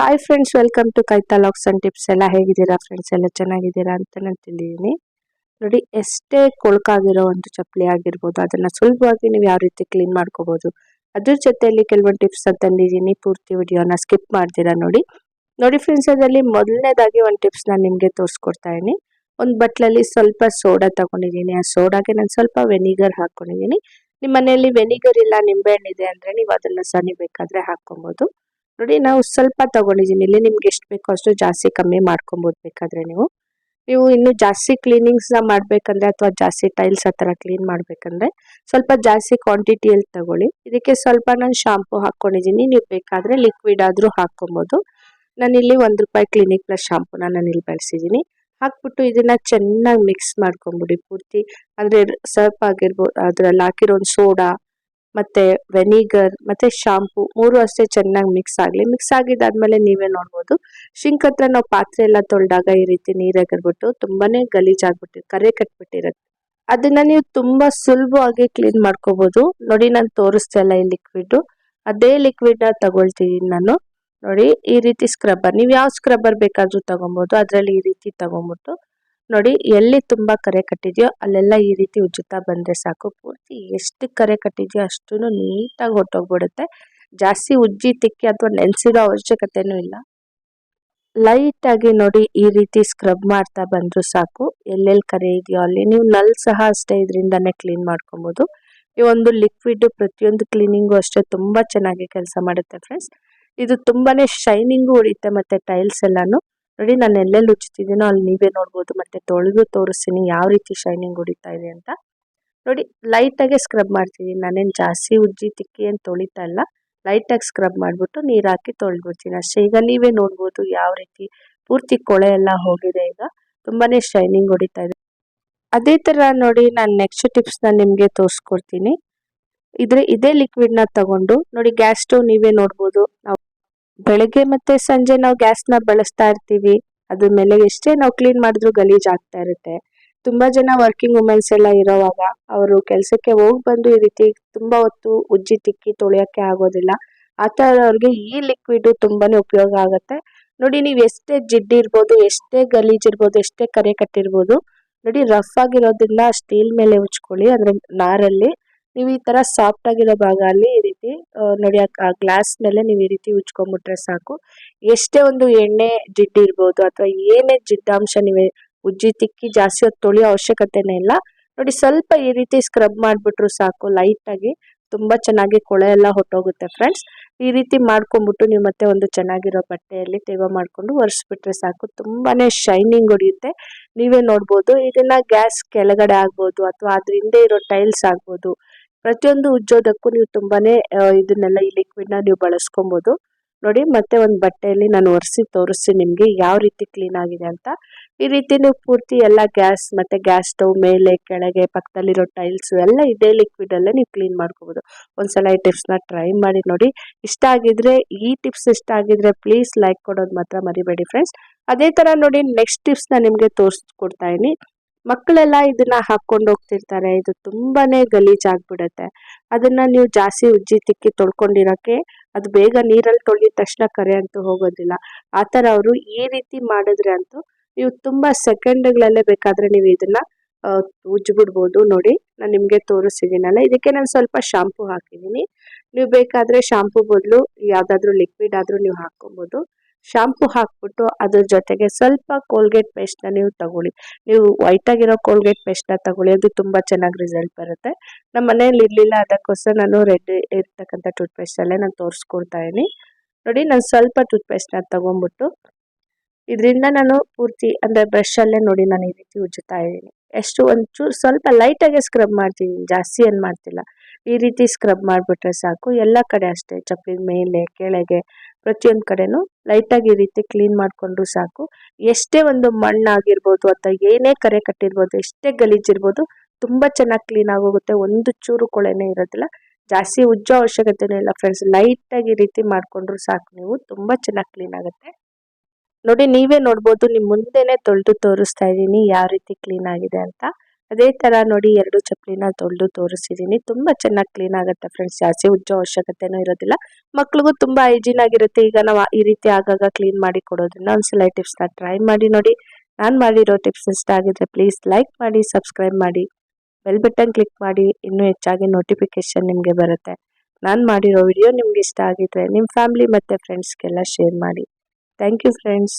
Hi friends welcome to ಕೈತಾ ಲಾಕ್ಸ್ tips ಎಲ್ಲ ಹೇಗಿದ್ದೀರಾ ಫ್ರೆಂಡ್ಸ್ ಎಲ್ಲ ಚೆನ್ನಾಗಿದ್ದೀರಾ ಅಂತ ನಾನು ತಿಳಿದೀನಿ ನೋಡಿ, ಎಷ್ಟೇ ಕೊಳಕಾಗಿರೋ ಒಂದು ಚಪ್ಪಲಿ ಆಗಿರ್ಬೋದು, ಅದನ್ನು ಸುಲಭವಾಗಿ ನೀವು ಯಾವ ರೀತಿ ಕ್ಲೀನ್ ಮಾಡ್ಕೋಬೋದು, ಅದ್ರ ಜೊತೆಯಲ್ಲಿ ಕೆಲವೊಂದು ಟಿಪ್ಸ್ ಅಂತ ತಂದಿದ್ದೀನಿ. ಪೂರ್ತಿ ವಿಡಿಯೋನ ಸ್ಕಿಪ್ ಮಾಡ್ತೀರಾ ನೋಡಿ. ನೋಡಿ ಫ್ರೆಂಡ್ಸ್ ಅದರಲ್ಲಿ ಮೊದಲನೇದಾಗಿ ಒಂದು ಟಿಪ್ಸ್ ನಾನು ನಿಮಗೆ ತೋರಿಸ್ಕೊಡ್ತಾ ಇದೀನಿ ಒಂದು ಬಟ್ಲಲ್ಲಿ ಸ್ವಲ್ಪ ಸೋಡಾ ತಗೊಂಡಿದ್ದೀನಿ. ಆ ಸೋಡಾಗೆ ನಾನು ಸ್ವಲ್ಪ ವೆನಿಗರ್ ಹಾಕೊಂಡಿದ್ದೀನಿ. ನಿಮ್ಮ ಮನೆಯಲ್ಲಿ ವೆನಿಗರ್ ಇಲ್ಲ, ನಿಂಬೆಹಣ್ಣಿದೆ ಅಂದರೆ ನೀವು ಅದನ್ನ ಸನಿ ಬೇಕಾದರೆ ಹಾಕೊಬಹುದು ನೋಡಿ ನಾವು ಸ್ವಲ್ಪ ತಗೊಂಡಿದ್ದೀನಿ. ಇಲ್ಲಿ ನಿಮ್ಗೆ ಎಷ್ಟು ಬೇಕೋ ಅಷ್ಟು ಜಾಸ್ತಿ ಕಮ್ಮಿ ಮಾಡ್ಕೊಬೋದು ಬೇಕಾದ್ರೆ ನೀವು. ನೀವು ಇನ್ನು ಜಾಸ್ತಿ ಕ್ಲೀನಿಂಗ್ಸ್ ಮಾಡಬೇಕಂದ್ರೆ ಅಥವಾ ಜಾಸ್ತಿ ಟೈಲ್ಸ್ ಹತ್ರ ಕ್ಲೀನ್ ಮಾಡಬೇಕಂದ್ರೆ ಸ್ವಲ್ಪ ಜಾಸ್ತಿ ಕ್ವಾಂಟಿಟಿಯಲ್ಲಿ ತಗೊಳ್ಳಿ. ಇದಕ್ಕೆ ಸ್ವಲ್ಪ ನಾನು ಶಾಂಪು ಹಾಕೊಂಡಿದ್ದೀನಿ ನೀವು ಬೇಕಾದ್ರೆ ಲಿಕ್ವಿಡ್ ಆದ್ರೂ ಹಾಕ್ಕೊಬೋದು. ನಾನಿಲ್ಲಿ ಒಂದು ರೂಪಾಯಿ ಕ್ಲಿನಿಕ್ ಪ್ಲಸ್ ಶಾಂಪೂನ ನಾನು ಇಲ್ಲಿ ಬಳಸಿದ್ದೀನಿ. ಹಾಕ್ಬಿಟ್ಟು ಇದನ್ನ ಚೆನ್ನಾಗಿ ಮಿಕ್ಸ್ ಮಾಡ್ಕೊಂಬಿಡಿ ಪೂರ್ತಿ. ಅಂದ್ರೆ ಸರ್ಪ್ ಆಗಿರ್ಬೋದು ಅದರಲ್ಲಿ ಹಾಕಿರೋ ಒಂದು ಸೋಡಾ ಮತ್ತೆ ವೆನಿಗರ್ ಮತ್ತೆ ಶಾಂಪೂ ಮೂರು ಅಷ್ಟೇ ಚೆನ್ನಾಗಿ ಮಿಕ್ಸ್ ಆಗಲಿ. ಮಿಕ್ಸ್ ಆಗಿದ್ದಾದ್ಮೇಲೆ ನೀವೇ ನೋಡ್ಬೋದು. ಶಿಂಕ್ ಹತ್ರ ನಾವು ಪಾತ್ರೆ ಎಲ್ಲ ತೊಳೆದಾಗ ಈ ರೀತಿ ನೀರಾಗಿರ್ಬಿಟ್ಟು ತುಂಬಾನೇ ಗಲೀಜಾಗ್ಬಿಟ್ಟು, ಕರೆ ಕಟ್ಬಿಟ್ಟಿರತ್ತೆ. ಅದನ್ನ ನೀವು ತುಂಬಾ ಸುಲಭವಾಗಿ ಕ್ಲೀನ್ ಮಾಡ್ಕೋಬಹುದು ನೋಡಿ ನಾನು ತೋರಿಸ್ತಾ ಇಲ್ಲ ಈ ಲಿಕ್ವಿಡ್ ಅದೇ ಲಿಕ್ವಿಡ್ನ ತಗೊಳ್ತಿದ್ದೀನಿ ನಾನು. ನೋಡಿ ಈ ರೀತಿ ಸ್ಕ್ರಬ್ಬರ್ ನೀವು ಯಾವ ಸ್ಕ್ರಬ್ಬರ್ ಬೇಕಾದ್ರೂ ತಗೊಬಹುದು ಅದರಲ್ಲಿ ಈ ರೀತಿ ತಗೊಂಬಿಟ್ಟು ನೋಡಿ, ಎಲ್ಲಿ ತುಂಬಾ ಕರೆ ಕಟ್ಟಿದೆಯೋ, ಅಲ್ಲೆಲ್ಲ ಈ ರೀತಿ ಉಜ್ಜುತ್ತಾ ಬಂದ್ರೆ ಸಾಕು. ಪೂರ್ತಿ ಎಷ್ಟು ಕರೆ ಕಟ್ಟಿದೆಯೋ ಅಷ್ಟೂ ನೀಟಾಗಿ ಹೊಟ್ಟೋಗ್ಬಿಡುತ್ತೆ ಜಾಸ್ತಿ ಉಜ್ಜಿ ತಿಕ್ಕಿ ಅಥವಾ ನೆನೆಸಿರೋ ಅವಶ್ಯಕತೆನೂ ಇಲ್ಲ. ಲೈಟ್ ಆಗಿ ನೋಡಿ ಈ ರೀತಿ ಸ್ಕ್ರಬ್ ಮಾಡ್ತಾ ಬಂದರೂ ಸಾಕು. ಎಲ್ಲೆಲ್ಲಿ ಕರೆ ಇದೆಯೋ ಅಲ್ಲಿ. ನೀವು ನಲ್ ಸಹ ಅಷ್ಟೇ ಇದರಿಂದನೇ ಕ್ಲೀನ್ ಮಾಡ್ಕೊಬೋದು. ಈ ಒಂದು ಲಿಕ್ವಿಡ್ ಪ್ರತಿಯೊಂದು ಕ್ಲೀನಿಂಗು ಅಷ್ಟೇ ತುಂಬಾ ಚೆನ್ನಾಗಿ ಕೆಲಸ ಮಾಡುತ್ತೆ ಫ್ರೆಂಡ್ಸ್. ಇದು ತುಂಬಾನೇ ಶೈನಿಂಗು ಹೊಡಿಯುತ್ತೆ ಮತ್ತೆ ಟೈಲ್ಸ್ ಎಲ್ಲಾನು. ನೋಡಿ, ನಾನು ಎಲ್ಲೆಲ್ಲಿ ಉಚ್ಚುತ್ತಿದ್ದೀನೋ ಅಲ್ಲಿ ನೀವೇ ನೋಡ್ಬೋದು. ಮತ್ತೆ ತೊಳೆದು ತೋರಿಸ್ತೀನಿ ಯಾವ ರೀತಿ ಶೈನಿಂಗ್ ಹೊಡಿತಾ ಇದೆ ಅಂತ. ನೋಡಿ ಲೈಟ್ ಆಗಿ ಸ್ಕ್ರಬ್ ಮಾಡ್ತೀನಿ ನಾನೇನು ಜಾಸ್ತಿ ಉಜ್ಜಿ, ತಿಕ್ಕಿ ಏನು ತೊಳಿತಾ ಇಲ್ಲ. ಲೈಟ್ ಆಗಿ ಸ್ಕ್ರಬ್ ಮಾಡ್ಬಿಟ್ಟು ನೀರು ಹಾಕಿ ತೊಳೆದ್ಬಿಡ್ತೀನಿ ಅಷ್ಟೇ, ಈಗ ನೀವೇ ನೋಡ್ಬೋದು ಯಾವ ರೀತಿ ಪೂರ್ತಿ ಕೊಳೆ ಎಲ್ಲ ಹೋಗಿದೆ ಈಗ. ತುಂಬಾನೇ ಶೈನಿಂಗ್ ಹೊಡಿತಾ ಇದೆ. ಅದೇ ತರ ನೋಡಿ, ನಾನು ನೆಕ್ಸ್ಟ್ ಟಿಪ್ಸ್ ನಿಮಗೆ ತೋರಿಸ್ಕೊಡ್ತೀನಿ. ಇದ್ರೆ ಇದೇ ಲಿಕ್ವಿಡ್ನ ತಗೊಂಡು ನೋಡಿ ಗ್ಯಾಸ್ ಸ್ಟವ್ ನೀವೇ ನೋಡ್ಬೋದು. ನಾವು ಬೆಳಗ್ಗೆ ಮತ್ತೆ ಸಂಜೆ ನಾವು ಗ್ಯಾಸ್ನ ಬಳಸ್ತಾ ಇರ್ತೀವಿ. ಅದ್ರ ಮೇಲೆ ಎಷ್ಟೇ ನಾವು ಕ್ಲೀನ್ ಮಾಡಿದ್ರು ಗಲೀಜ್ ಆಗ್ತಾ ಇರುತ್ತೆ. ತುಂಬಾ ಜನ ವರ್ಕಿಂಗ್ ವುಮೆನ್ಸ್ ಎಲ್ಲ ಇರೋವಾಗ ಅವರು ಕೆಲಸಕ್ಕೆ ಹೋಗಿ ಬಂದು ಈ ರೀತಿ ತುಂಬಾ ಹೊತ್ತು ಉಜ್ಜಿ ತಿಕ್ಕಿ ತೊಳೆಯಕ್ಕೆ ಆಗೋದಿಲ್ಲ. ಆ ಅವ್ರಿಗೆ ಈ ಲಿಕ್ವಿಡ್ ತುಂಬಾನೇ ಉಪಯೋಗ ಆಗುತ್ತೆ. ನೋಡಿ ನೀವು ಎಷ್ಟೇ ಜಿಡ್ಡು ಇರ್ಬೋದು, ಎಷ್ಟೇ ಗಲೀಜ್ ಇರ್ಬೋದು, ಎಷ್ಟೇ ಕರೆ ಕಟ್ಟಿರ್ಬೋದು, ನೋಡಿ ರಫ್ ಆಗಿರೋದ್ರಿಂದ ಸ್ಟೀಲ್ ಮೇಲೆ ಉಚ್ಕೊಳ್ಳಿ ಅಂದ್ರೆ ನಾರಲ್ಲಿ. ನೀವು ಈ ತರ ಸಾಫ್ಟ್ ಆಗಿರೋ ಭಾಗ ಅಲ್ಲಿ ನೋಡಿ ಆ ಗ್ಲಾಸ್ ಮೇಲೆ ನೀವು ಈ ರೀತಿ ಉಜ್ಕೊಂಡ್ಬಿಟ್ರೆ ಸಾಕು. ಎಷ್ಟೇ ಒಂದು ಎಣ್ಣೆ ಜಿಡ್ಡು ಇರ್ಬೋದು ಅಥವಾ ಏನೇ ಜಿಡ್ಡಾಂಶ ನೀವು ಉಜ್ಜಿ ತಿಕ್ಕಿ ಜಾಸ್ತಿ ಹೊತ್ತು ತೊಳೆಯೋ ಅವಶ್ಯಕತೆನೇ ಇಲ್ಲ. ನೋಡಿ ಸ್ವಲ್ಪ ಈ ರೀತಿ ಸ್ಕ್ರಬ್ ಮಾಡಿಬಿಟ್ರು ಸಾಕು ಲೈಟಾಗಿ ತುಂಬಾ ಚೆನ್ನಾಗಿ ಕೊಳೆ ಎಲ್ಲ ಹೊಟ್ಟೋಗುತ್ತೆ ಫ್ರೆಂಡ್ಸ್ ಈ ರೀತಿ ಮಾಡ್ಕೊಂಡ್ಬಿಟ್ಟು ನೀವು ಮತ್ತೆ ಒಂದು ಚೆನ್ನಾಗಿರೋ ಬಟ್ಟೆಯಲ್ಲಿ ತೇವ ಮಾಡಿಕೊಂಡು ಒರೆಸ್ಬಿಟ್ರೆ ಸಾಕು. ತುಂಬಾ ಶೈನಿಂಗ್ ಹೊಡೆಯುತ್ತೆ. ನೀವೇ ನೋಡ್ಬೋದು. ಇದನ್ನ ಗ್ಯಾಸ್ ಕೆಳಗಡೆ ಆಗ್ಬೋದು ಅಥವಾ ಅದ್ರ ಹಿಂದೆ ಇರೋ ಟೈಲ್ಸ್ ಆಗ್ಬೋದು. ಪ್ರತಿಯೊಂದು ಉಜ್ಜೋದಕ್ಕೂ ನೀವು ತುಂಬಾನೇ ಇದನ್ನೆಲ್ಲ ಈ ಲಿಕ್ವಿಡ್ನ ನೀವು ಬಳಸ್ಕೊಬೋದು. ನೋಡಿ, ಮತ್ತೆ ಒಂದು ಬಟ್ಟೆಯಲ್ಲಿ ನಾನು ಒರೆಸಿ ತೋರಿಸಿ ನಿಮಗೆ ಯಾವ ರೀತಿ ಕ್ಲೀನ್ ಆಗಿದೆ ಅಂತ. ಈ ರೀತಿ ನೀವು ಪೂರ್ತಿ ಎಲ್ಲ ಗ್ಯಾಸ್, ಮತ್ತೆ ಗ್ಯಾಸ್ ಸ್ಟವ್ ಮೇಲೆ, ಕೆಳಗೆ, ಪಕ್ಕದಲ್ಲಿರೋ ಟೈಲ್ಸ್ ಎಲ್ಲ ಇದೇ ಲಿಕ್ವಿಡ್ ಅಲ್ಲೇ ನೀವು ಕ್ಲೀನ್ ಮಾಡ್ಕೋಬಹುದು ಒಂದ್ಸಲ ಈ ಟಿಪ್ಸ್ನ ಟ್ರೈ ಮಾಡಿ ನೋಡಿ. ಇಷ್ಟ ಆಗಿದ್ರೆ, ಈ ಟಿಪ್ಸ್ ಇಷ್ಟ ಆಗಿದ್ರೆ ಪ್ಲೀಸ್ ಲೈಕ್ ಕೊಡೋದು ಮಾತ್ರ ಮರಿಬೇಡಿ ಫ್ರೆಂಡ್ಸ್ ಅದೇ ತರ ನೋಡಿ ನೆಕ್ಸ್ಟ್ ಟಿಪ್ಸ್ನ ನಿಮ್ಗೆ ತೋರಿಸ್ಕೊಡ್ತಾ ಇದೀನಿ ಮಕ್ಕಳೆಲ್ಲ ಇದನ್ನ ಹಾಕೊಂಡು ಹೋಗ್ತಿರ್ತಾರೆ. ಇದು ತುಂಬಾನೇ ಗಲೀಜ್ ಆಗ್ಬಿಡತ್ತೆ. ಅದನ್ನ ನೀವು ಜಾಸ್ತಿ ಉಜ್ಜಿ ತಿಕ್ಕಿ ತೊಳ್ಕೊಂಡಿರಕ್ಕೆ ಅದು ಬೇಗ ನೀರಲ್ಲಿ ತೊಳಿದ ತಕ್ಷಣ ಕರೆ ಅಂತೂ ಹೋಗೋದಿಲ್ಲ. ಆತರ ಅವರು ಈ ರೀತಿ ಮಾಡಿದ್ರೆ ಅಂತೂ ನೀವು ತುಂಬಾ ಸೆಕೆಂಡ್ಗಳಲ್ಲೇ ಬೇಕಾದ್ರೆ ನೀವು ಇದನ್ನ ಉಜ್ಜಿ ಬಿಡ್ಬೋದು ನೋಡಿ, ನಾನು ನಿಮಗೆ ತೋರಿಸಿದ್ದೀನಲ್ಲ ಇದಕ್ಕೆ ನಾನು ಸ್ವಲ್ಪ ಶಾಂಪು ಹಾಕಿದ್ದೀನಿ ನೀವು ಬೇಕಾದ್ರೆ ಶಾಂಪು ಬದಲು ಯಾವ್ದಾದ್ರು ಲಿಕ್ವಿಡ್ ಆದ್ರೂ ನೀವು ಹಾಕೊಬಹುದು ಶಾಂಪೂ ಹಾಕ್ಬಿಟ್ಟು ಅದ್ರ ಜೊತೆಗೆ ಸ್ವಲ್ಪ ಕೋಲ್ಗೇಟ್ ಪೇಸ್ಟ್ನ ನೀವು ತಗೊಳ್ಳಿ. ನೀವು ವೈಟ್ ಆಗಿರೋ ಕೋಲ್ಗೇಟ್ ಪೇಸ್ಟ್ನ ತಗೊಳ್ಳಿ, ಅದು ತುಂಬಾ ಚೆನ್ನಾಗಿ ರಿಸಲ್ಟ್ ಬರುತ್ತೆ. ನಮ್ಮ ಮನೇಲಿ ಇರಲಿಲ್ಲ ಅದಕ್ಕೋಸ್ಕರ ನಾನು ರೆಡ್ ಇರ್ತಕ್ಕಂಥ ಟೂತ್ ಪೇಸ್ಟ್ ಅಲ್ಲೇ ನಾನು ತೋರಿಸ್ಕೊಡ್ತಾ ಇದೀನಿ ನೋಡಿ, ನಾನು ಸ್ವಲ್ಪ ಟೂತ್ ಪೇಸ್ಟ್ನ ತಗೊಂಡ್ಬಿಟ್ಟು ಇದರಿಂದ ನಾನು ಪೂರ್ತಿ ಅಂದ್ರೆ ಬ್ರಷ್ ಅಲ್ಲೇ ನೋಡಿ ನಾನು ಈ ರೀತಿ ಉಜ್ಜುತ್ತಾ ಇದ್ದೀನಿ. ಎಷ್ಟು ಒಂಚೂರು ಸ್ವಲ್ಪ ಲೈಟಾಗೆ ಸ್ಕ್ರಬ್ ಮಾಡ್ತೀನಿ, ಜಾಸ್ತಿ ಏನು ಮಾಡ್ತಿಲ್ಲ. ಈ ರೀತಿ ಸ್ಕ್ರಬ್ ಮಾಡಿಬಿಟ್ರೆ ಸಾಕು. ಎಲ್ಲ ಕಡೆ ಅಷ್ಟೇ, ಚಪ್ಪಲಿ ಮೇಲೆ, ಕೆಳಗೆ, ಪ್ರತಿಯೊಂದು ಕಡೆನೂ ಲೈಟಾಗಿ ಈ ರೀತಿ ಕ್ಲೀನ್ ಮಾಡ್ಕೊಂಡ್ರು ಸಾಕು. ಎಷ್ಟೇ ಒಂದು ಮಣ್ಣಾಗಿರ್ಬೋದು ಅಥವಾ ಏನೇ ಕರೆ ಕಟ್ಟಿರ್ಬೋದು, ಎಷ್ಟೇ ಗಲೀಜಿರ್ಬೋದು ತುಂಬ ಚೆನ್ನಾಗಿ ಕ್ಲೀನ್ ಆಗೋಗುತ್ತೆ. ಒಂದು ಚೂರು ಕೊಳೆನೇ ಇರೋದಿಲ್ಲ. ಜಾಸ್ತಿ ಉಜ್ಜೋ ಅವಶ್ಯಕತೆನೂ ಇಲ್ಲ ಫ್ರೆಂಡ್ಸ್ ಲೈಟಾಗಿ ಈ ರೀತಿ ಮಾಡ್ಕೊಂಡ್ರು ಸಾಕು ನೀವು. ತುಂಬ ಚೆನ್ನಾಗಿ ಕ್ಲೀನ್ ಆಗುತ್ತೆ. ನೋಡಿ, ನೀವೇ ನೋಡ್ಬೋದು. ನಿಮ್ಮ ಮುಂದೆನೆ ತೊಳೆದು ತೋರಿಸ್ತಾ ಇದ್ದೀನಿ, ಯಾವ ರೀತಿ ಕ್ಲೀನ್ ಆಗಿದೆ ಅಂತ. ಅದೇ ತರ ನೋಡಿ ಎರಡು ಚಪ್ಪಲಿನ ತೊಳೆದು ತೋರಿಸಿದೀನಿ. ತುಂಬಾ ಚೆನ್ನಾಗಿ ಕ್ಲೀನ್ ಆಗುತ್ತೆ ಫ್ರೆಂಡ್ಸ್ ಜಾಸ್ತಿ ಉಜ್ಜೋ ಅವಶ್ಯಕತೆನೂ ಇರೋದಿಲ್ಲ. ಮಕ್ಳಿಗೂ ತುಂಬಾ ಹೈಜೀನ್ ಆಗಿರುತ್ತೆ. ಈಗ ನಾವು ಈ ರೀತಿ ಆಗಾಗ ಕ್ಲೀನ್ ಮಾಡಿ ಕೊಡೋದ್ರಿಂದ ಒಂದ್ಸಲ ಟಿಪ್ಸ್ನ ಟ್ರೈ ಮಾಡಿ ನೋಡಿ. ನಾನು ಮಾಡಿರೋ ಟಿಪ್ಸ್ ಇಷ್ಟ ಆಗಿದ್ರೆ ಪ್ಲೀಸ್ ಲೈಕ್ ಮಾಡಿ ಸಬ್ಸ್ಕ್ರೈಬ್ ಮಾಡಿ. ಬೆಲ್ ಬಟನ್ ಕ್ಲಿಕ್ ಮಾಡಿ. ಇನ್ನೂ ಹೆಚ್ಚಾಗಿ ನೋಟಿಫಿಕೇಶನ್ ನಿಮಗೆ ಬರುತ್ತೆ. ನಾನು ಮಾಡಿರೋ ವಿಡಿಯೋ ನಿಮ್ಗೆ ಇಷ್ಟ ಆಗಿದ್ರೆ ನಿಮ್ಮ ಫ್ಯಾಮಿಲಿ ಮತ್ತು ಫ್ರೆಂಡ್ಸ್ಗೆಲ್ಲ ಶೇರ್ ಮಾಡಿ. Thank you friends